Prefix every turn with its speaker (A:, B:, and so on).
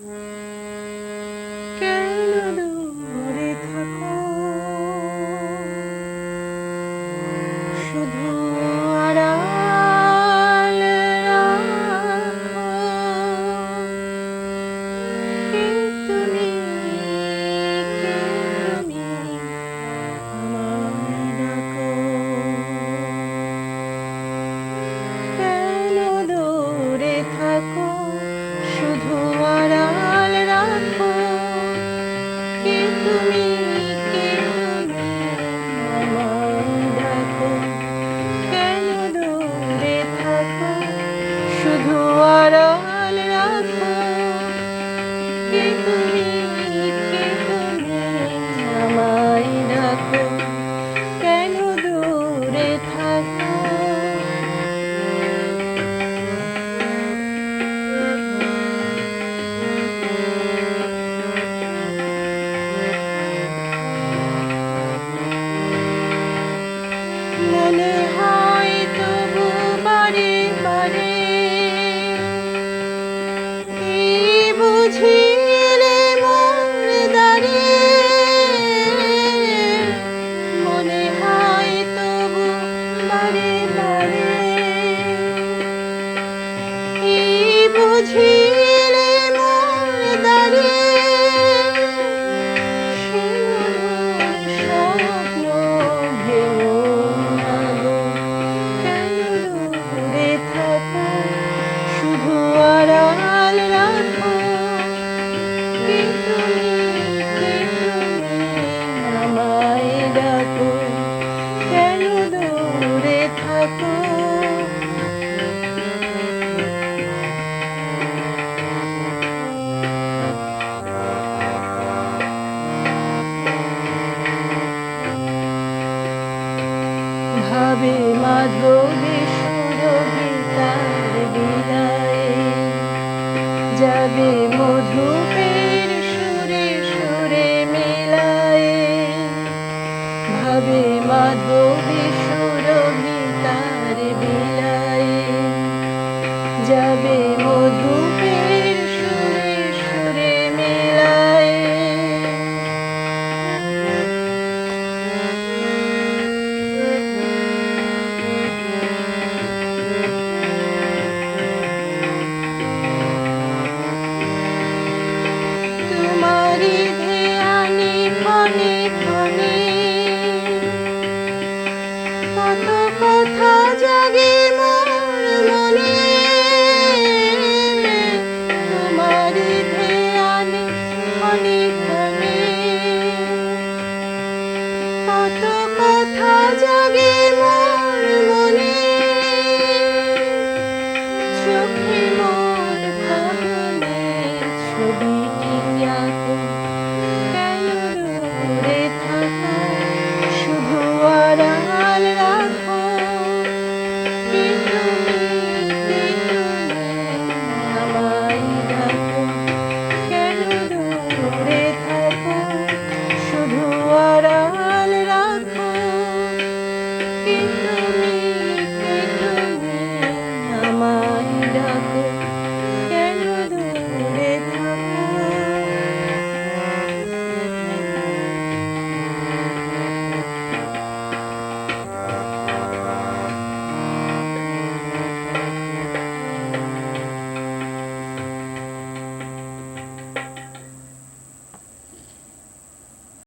A: Hum. আমায় ডাকো কেন দূরে থাকো? মনে 말이 Bye. যাবে took me